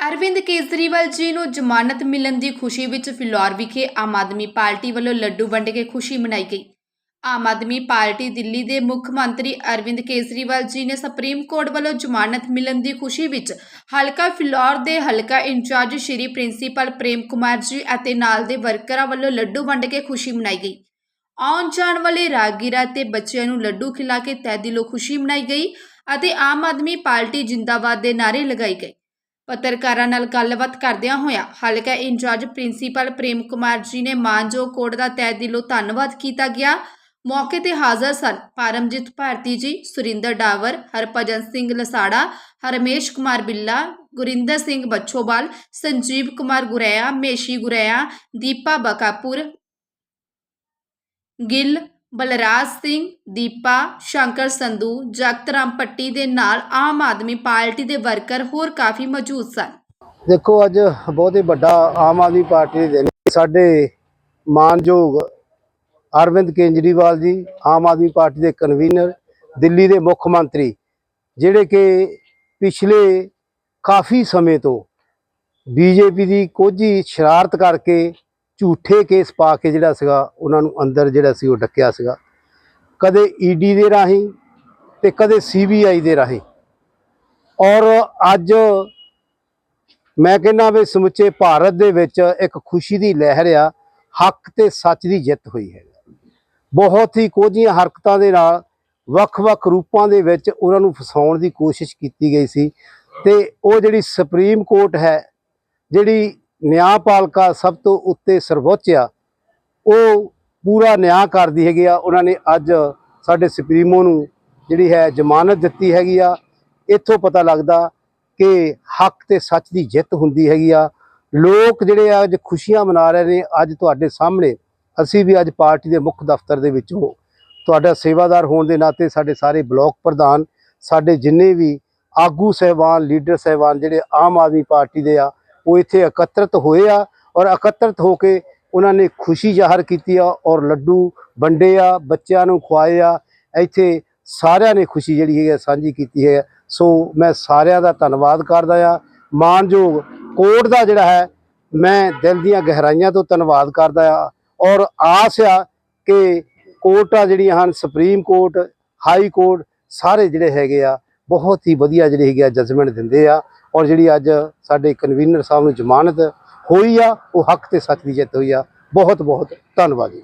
ਅਰਵਿੰਦ ਕੇਜਰੀਵਾਲ ਜੀ ਨੂੰ ਜ਼ਮਾਨਤ ਮਿਲਣ ਦੀ ਖੁਸ਼ੀ ਵਿੱਚ ਫਿਲੌਰ ਵਿਖੇ ਆਮ ਆਦਮੀ ਪਾਰਟੀ ਵੱਲੋਂ ਲੱਡੂ ਵੰਡ ਕੇ ਖੁਸ਼ੀ ਮਨਾਈ ਗਈ। ਆਮ ਆਦਮੀ ਪਾਰਟੀ ਦਿੱਲੀ ਦੇ ਮੁੱਖ ਮੰਤਰੀ ਅਰਵਿੰਦ ਕੇਜਰੀਵਾਲ ਜੀ ਨੇ ਸੁਪਰੀਮ ਕੋਰਟ ਵੱਲੋਂ ਜ਼ਮਾਨਤ ਮਿਲਣ ਦੀ ਖੁਸ਼ੀ ਵਿੱਚ ਹਲਕਾ ਫਿਲੌਰ ਦੇ ਹਲਕਾ ਇੰਚਾਰਜ ਸ਼੍ਰੀ ਪ੍ਰਿੰਸੀਪਲ ਪ੍ਰੇਮ ਕੁਮਾਰ ਜੀ ਅਤੇ ਨਾਲ ਦੇ ਵਰਕਰਾਂ ਵੱਲੋਂ ਲੱਡੂ ਵੰਡ ਕੇ ਖੁਸ਼ੀ ਮਨਾਈ ਗਈ। ਆਉਣ ਜਾਣ ਵਾਲੇ ਰਾਗੀਰਾ ਤੇ ਬੱਚਿਆਂ ਨੂੰ ਲੱਡੂ ਖਿਲਾ ਕੇ ਤਹਿ ਦਿਲੋਂ ਖੁਸ਼ੀ ਮਨਾਈ ਗਈ ਅਤੇ ਆਮ ਆਦਮੀ ਪਾਰਟੀ ਜਿੰਦਾਬਾਦ ਦੇ ਨਾਅਰੇ ਲਗਾਏ ਗਏ। ਪੱਤਰਕਾਰਾਂ ਨਾਲ ਗੱਲਬਾਤ ਕਰਦਿਆਂ ਹੋਇਆ ਹਲਕਾ ਇੰਚਾਰਜ ਪ੍ਰਿੰਸੀਪਲ ਪ੍ਰੇਮ ਕੁਮਾਰ ਜੀ ਨੇ ਮਾਨਜੋ ਕੋਟ ਦਾ ਤਹਿ ਦਿਲੋਂ ਧੰਨਵਾਦ ਕੀਤਾ ਗਿਆ। ਮੌਕੇ ਤੇ ਹਾਜ਼ਰ ਸਨ ਪਰਮਜੀਤ ਭਾਰਤੀ ਜੀ, ਸੁਰਿੰਦਰ ਡਾਵਰ, ਹਰਭਜਨ ਸਿੰਘ ਲਸਾੜਾ, ਹਰਮੇਸ਼ ਕੁਮਾਰ ਬਿੱਲਾ, ਗੁਰਿੰਦਰ ਸਿੰਘ ਬੱਛੋਵਾਲ ਸੰਜੀਵ ਕੁਮਾਰ ਗੁਰੇਆ, ਮੇਸ਼ੀ ਗੁਰੇਆ, ਦੀਪਾ ਬਕਾਪੁਰ, ਗਿੱਲ ਬਲਰਾਜ ਸਿੰਘ, ਦੀਪਾ, ਸ਼ੰਕਰ ਸੰਧੂ, ਜਗਤਰਾਮ ਪੱਟੀ ਦੇ ਨਾਲ ਆਮ ਆਦਮੀ ਪਾਰਟੀ ਦੇ ਵਰਕਰ ਹੋਰ ਕਾਫੀ ਮੌਜੂਦ ਸਨ। ਦੇਖੋ, ਅੱਜ ਬਹੁਤ ਹੀ ਵੱਡਾ ਆਮ ਆਦਮੀ ਪਾਰਟੀ ਦੇ ਦਿਨ ਸਾਡੇ ਮਾਨਯੋਗ ਅਰਵਿੰਦ ਕੇਜਰੀਵਾਲ ਜੀ, ਆਮ ਆਦਮੀ ਪਾਰਟੀ ਦੇ ਕਨਵੀਨਰ ਦਿੱਲੀ ਦੇ ਮੁੱਖ ਮੰਤਰੀ, ਜਿਹੜੇ ਕਿ ਪਿਛਲੇ ਕਾਫੀ ਸਮੇਂ ਤੋਂ ਬੀਜੇਪੀ ਦੀ ਕੋਝੀ ਸ਼ਰਾਰਤ ਕਰਕੇ ਝੂਠੇ ਕੇਸ ਪਾ ਕੇ ਜਿਹੜਾ ਸੀਗਾ, ਉਹਨਾਂ ਨੂੰ ਅੰਦਰ ਜਿਹੜਾ ਸੀ ਉਹ ਡੱਕਿਆ ਸੀਗਾ। ਕਦੇ ਈਡੀ ਦੇ ਰਾਹੀਂ ਤੇ ਕਦੇ ਸੀਬੀਆਈ ਦੇ ਰਾਹੀਂ। ਔਰ ਅੱਜ ਮੈਂ ਕਹਿੰਦਾ ਵੀ ਸਮੁੱਚੇ ਭਾਰਤ ਦੇ ਵਿੱਚ ਇੱਕ ਖੁਸ਼ੀ ਦੀ ਲਹਿਰ ਆ, ਹੱਕ ਤੇ ਸੱਚ ਦੀ ਜਿੱਤ ਹੋਈ ਹੈ। ਬਹੁਤ ਹੀ ਕੋਝੀਆਂ ਹਰਕਤਾਂ ਦੇ ਨਾਲ ਵੱਖ-ਵੱਖ ਰੂਪਾਂ ਦੇ ਵਿੱਚ ਉਹਨਾਂ ਨੂੰ ਫਸਾਉਣ ਦੀ ਕੋਸ਼ਿਸ਼ ਕੀਤੀ ਗਈ ਸੀ। ਤੇ ਉਹ ਜਿਹੜੀ ਸੁਪਰੀਮ ਕੋਰਟ ਹੈ, ਜਿਹੜੀ ਨਿਆਂਪਾਲਕਾ ਸਭ ਤੋਂ ਉੱਤੇ ਸਰਵੋੱਚ ਆ ਉਹ ਪੂਰਾ ਨਿਆਂ ਕਰਦੀ ਹੈਗੀ ਆ। ਉਹਨਾਂ ਨੇ ਅੱਜ ਸਾਡੇ ਸੁਪਰੀਮੋ ਨੂੰ ਜਿਹੜੀ ਹੈ ਜ਼ਮਾਨਤ ਦਿੱਤੀ ਹੈਗੀ ਆ। ਇੱਥੋਂ ਪਤਾ ਲੱਗਦਾ ਕਿ ਹੱਕ ਤੇ ਸੱਚ ਦੀ ਜਿੱਤ ਹੁੰਦੀ ਹੈਗੀ ਆ। ਲੋਕ ਜਿਹੜੇ ਆ, ਅੱਜ ਖੁਸ਼ੀਆਂ ਮਨਾ ਰਹੇ ਨੇ ਅੱਜ ਤੁਹਾਡੇ ਸਾਹਮਣੇ। ਅਸੀਂ ਵੀ ਅੱਜ ਪਾਰਟੀ ਦੇ ਮੁੱਖ ਦਫ਼ਤਰ ਦੇ ਵਿੱਚੋਂ ਤੁਹਾਡਾ ਸੇਵਾਦਾਰ ਹੋਣ ਦੇ ਨਾਤੇ ਸਾਡੇ ਸਾਰੇ ਬਲਾਕ ਪ੍ਰਧਾਨ, ਸਾਡੇ ਜਿੰਨੇ ਵੀ ਆਗੂ ਸਹਿਬਾਨ, ਲੀਡਰ ਸਹਿਬਾਨ ਜਿਹੜੇ ਆਮ ਆਦਮੀ ਪਾਰਟੀ ਦੇ ਆ ਉਹ ਇੱਥੇ ਇਕੱਤਰਤ ਹੋਏ ਆ ਔਰ ਇਕੱਤਰਤ ਹੋ ਕੇ ਉਹਨਾਂ ਨੇ ਖੁਸ਼ੀ ਜ਼ਾਹਰ ਕੀਤੀ ਆ ਔਰ ਲੱਡੂ ਵੰਡੇ ਆ ਬੱਚਿਆਂ ਨੂੰ ਖਵਾਏ ਆ ਇੱਥੇ ਸਾਰਿਆਂ ਨੇ ਖੁਸ਼ੀ ਜਿਹੜੀ ਹੈਗੀ ਆ ਸਾਂਝੀ ਕੀਤੀ ਹੈ ਸੋ ਮੈਂ ਸਾਰਿਆਂ ਦਾ ਧੰਨਵਾਦ ਕਰਦਾ ਆ ਮਾਨਯੋਗ ਕੋਰਟ ਦਾ ਜਿਹੜਾ ਹੈ ਮੈਂ ਦਿਲ ਦੀਆਂ ਗਹਿਰਾਈਆਂ ਤੋਂ ਧੰਨਵਾਦ ਕਰਦਾ ਆ ਔਰ ਆਸ ਆ ਕਿ ਕੋਰਟਾਂ ਜਿਹੜੀਆਂ ਹਨ ਸੁਪਰੀਮ ਕੋਰਟ ਹਾਈ ਕੋਰਟ ਸਾਰੇ ਜਿਹੜੇ ਹੈਗੇ ਆ ਬਹੁਤ ਹੀ ਵਧੀਆ ਜਿਹੜੀ ਹੈਗੀ ਆ ਜਜਮੈਂਟ ਦਿੰਦੇ ਆ ਔਰ ਜਿਹੜੀ ਅੱਜ ਸਾਡੇ ਕਨਵੀਨਰ ਸਾਹਿਬ ਨੂੰ ਜ਼ਮਾਨਤ ਹੋਈ ਆ, ਉਹ ਹੱਕ ਤੇ ਸੱਚ ਦੀ ਜਿੱਤ ਹੋਈ ਆ। ਬਹੁਤ ਬਹੁਤ ਧੰਨਵਾਦ ਜੀ।